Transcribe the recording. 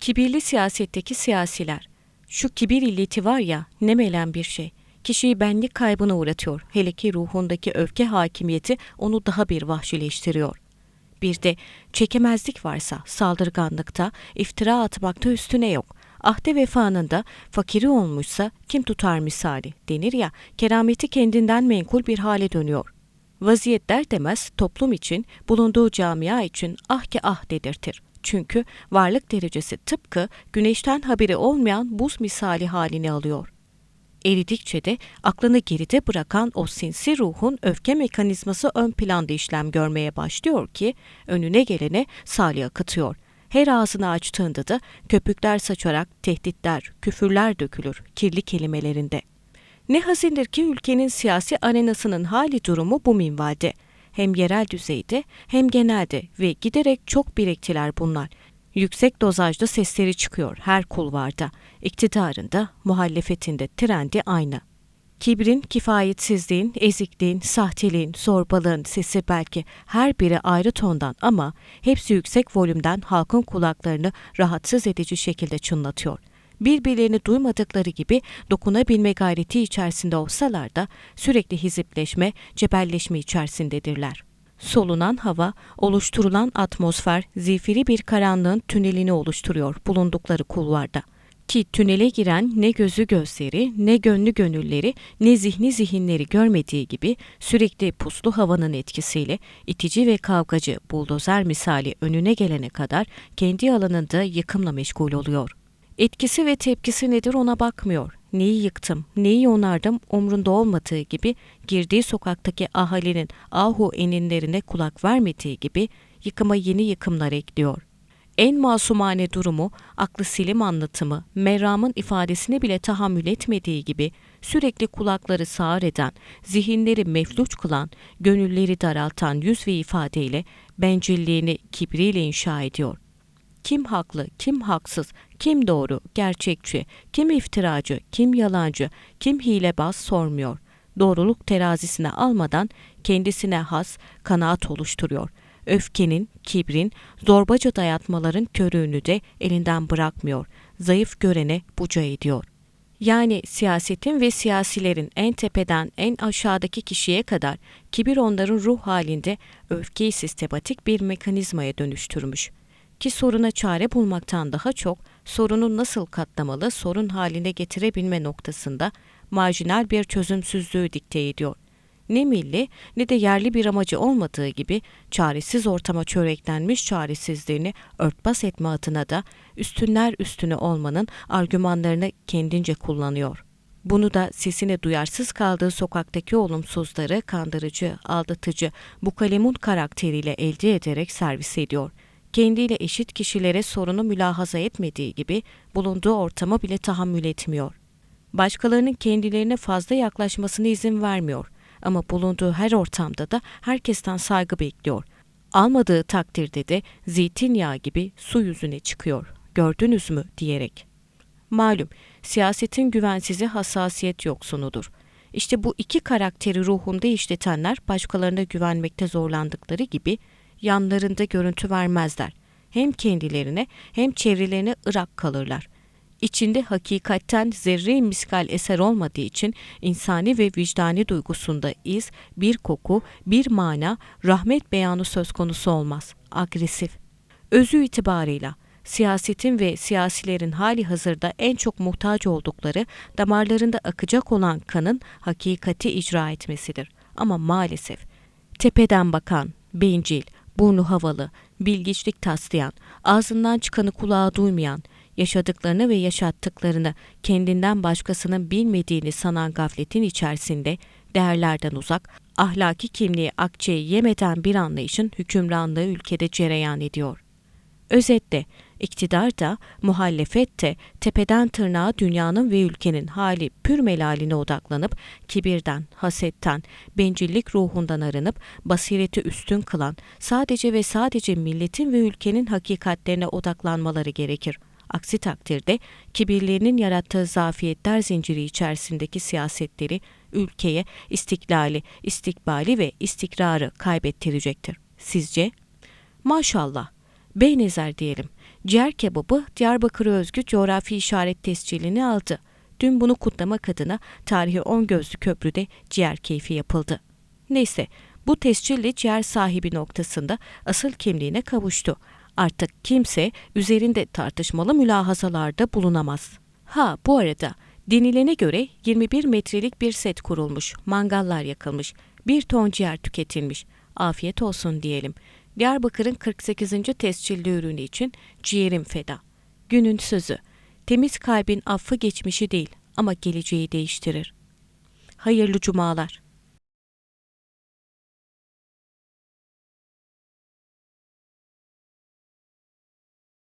Kibirli siyasetteki siyasiler. Şu kibir illeti var ya ne melen bir şey. Kişiyi benlik kaybına uğratıyor. Hele ki ruhundaki öfke hakimiyeti onu daha bir vahşileştiriyor. Bir de çekemezlik varsa saldırganlıkta, iftira atmakta üstüne yok. Ahde vefanın da fakiri olmuşsa kim tutar misali denir ya kerameti kendinden menkul bir hale dönüyor. Vaziyet der demez toplum için, bulunduğu camia için ah ki ah dedirtir. Çünkü varlık derecesi tıpkı güneşten haberi olmayan buz misali halini alıyor. Eridikçe de aklını geride bırakan o sinsi ruhun öfke mekanizması ön planda işlem görmeye başlıyor ki önüne gelene salya akıtıyor. Her ağzını açtığında da köpükler saçarak tehditler, küfürler dökülür kirli kelimelerinde. Ne hazindir ki ülkenin siyasi arenasının hali durumu bu minvalde. Hem yerel düzeyde hem genelde ve giderek çok biriktiler bunlar. Yüksek dozajda sesleri çıkıyor her kulvarda. İktidarında, muhalefetinde trendi aynı. Kibrin, kifayetsizliğin, ezikliğin, sahteliğin, zorbalığın sesi belki her biri ayrı tondan ama hepsi yüksek volümden halkın kulaklarını rahatsız edici şekilde çınlatıyor. Birbirlerini duymadıkları gibi dokunabilme gayreti içerisinde olsalar da sürekli hizipleşme, cebelleşme içerisindedirler. Solunan hava, oluşturulan atmosfer zifiri bir karanlığın tünelini oluşturuyor bulundukları kulvarda. Ki tünele giren ne gözü gözleri, ne gönlü gönülleri, ne zihni zihinleri görmediği gibi sürekli puslu havanın etkisiyle itici ve kavgacı buldozer misali önüne gelene kadar kendi alanında yıkımla meşgul oluyor. Etkisi ve tepkisi nedir ona bakmıyor. Neyi yıktım, neyi onardım umrunda olmadığı gibi girdiği sokaktaki ahalinin ahu eninlerine kulak vermediği gibi yıkıma yeni yıkımlar ekliyor. En masumane durumu, aklı silim anlatımı, Merram'ın ifadesine bile tahammül etmediği gibi sürekli kulakları sağır eden, zihinleri mefluç kılan, gönülleri daraltan yüz ve ifadeyle bencilliğini kibriyle inşa ediyor. Kim haklı, kim haksız, kim doğru, gerçekçi, kim iftiracı, kim yalancı, kim hilebaz sormuyor. Doğruluk terazisine almadan kendisine has kanaat oluşturuyor. Öfkenin, kibrin, zorbaca dayatmaların körüğünü de elinden bırakmıyor. Zayıf görene buca ediyor. Yani siyasetin ve siyasilerin en tepeden en aşağıdaki kişiye kadar kibir onların ruh halinde öfkeyi sistematik bir mekanizmaya dönüştürmüş ki soruna çare bulmaktan daha çok sorunu nasıl katlamalı sorun haline getirebilme noktasında marjinal bir çözümsüzlüğü dikte ediyor. Ne milli ne de yerli bir amacı olmadığı gibi çaresiz ortama çöreklenmiş çaresizliğini örtbas etme adına da üstünler üstüne olmanın argümanlarını kendince kullanıyor. Bunu da sesine duyarsız kaldığı sokaktaki olumsuzları kandırıcı, aldatıcı bu kalemun karakteriyle elde ederek servis ediyor.'' Kendiyle eşit kişilere sorunu mülahaza etmediği gibi bulunduğu ortama bile tahammül etmiyor. Başkalarının kendilerine fazla yaklaşmasına izin vermiyor ama bulunduğu her ortamda da herkesten saygı bekliyor. Almadığı takdirde de zeytinyağı gibi su yüzüne çıkıyor. Gördünüz mü diyerek. Malum siyasetin güvensizi hassasiyet yoksunudur. İşte bu iki karakteri ruhunda işletenler başkalarına güvenmekte zorlandıkları gibi yanlarında görüntü vermezler. Hem kendilerine hem çevrelerine ırak kalırlar. İçinde hakikatten zerre miskal eser olmadığı için insani ve vicdani duygusunda iz, bir koku, bir mana, rahmet beyanı söz konusu olmaz. Agresif. Özü itibarıyla siyasetin ve siyasilerin hali hazırda en çok muhtaç oldukları damarlarında akacak olan kanın hakikati icra etmesidir. Ama maalesef tepeden bakan, bencil, burnu havalı, bilgiçlik taslayan, ağzından çıkanı kulağa duymayan, yaşadıklarını ve yaşattıklarını kendinden başkasının bilmediğini sanan gafletin içerisinde değerlerden uzak, ahlaki kimliği akçeyi yemeden bir anlayışın hükümranlığı ülkede cereyan ediyor. Özetle İktidar da, muhalefet de tepeden tırnağa dünyanın ve ülkenin hali pür melaline odaklanıp kibirden, hasetten, bencillik ruhundan arınıp basireti üstün kılan sadece ve sadece milletin ve ülkenin hakikatlerine odaklanmaları gerekir. Aksi takdirde kibirlerinin yarattığı zafiyetler zinciri içerisindeki siyasetleri ülkeye istiklali, istikbali ve istikrarı kaybettirecektir. Sizce? Maşallah, beynezer diyelim Ciğer kebabı Diyarbakır'a özgü coğrafi işaret tescilini aldı. Dün bunu kutlamak adına tarihi 10 gözlü köprüde ciğer keyfi yapıldı. Neyse bu tescilli ciğer sahibi noktasında asıl kimliğine kavuştu. Artık kimse üzerinde tartışmalı mülahazalarda bulunamaz. Ha bu arada denilene göre 21 metrelik bir set kurulmuş, mangallar yakılmış, bir ton ciğer tüketilmiş. Afiyet olsun diyelim. Diyarbakır'ın 48. tescilli ürünü için ciğerim feda. Günün sözü. Temiz kalbin affı geçmişi değil ama geleceği değiştirir. Hayırlı cumalar.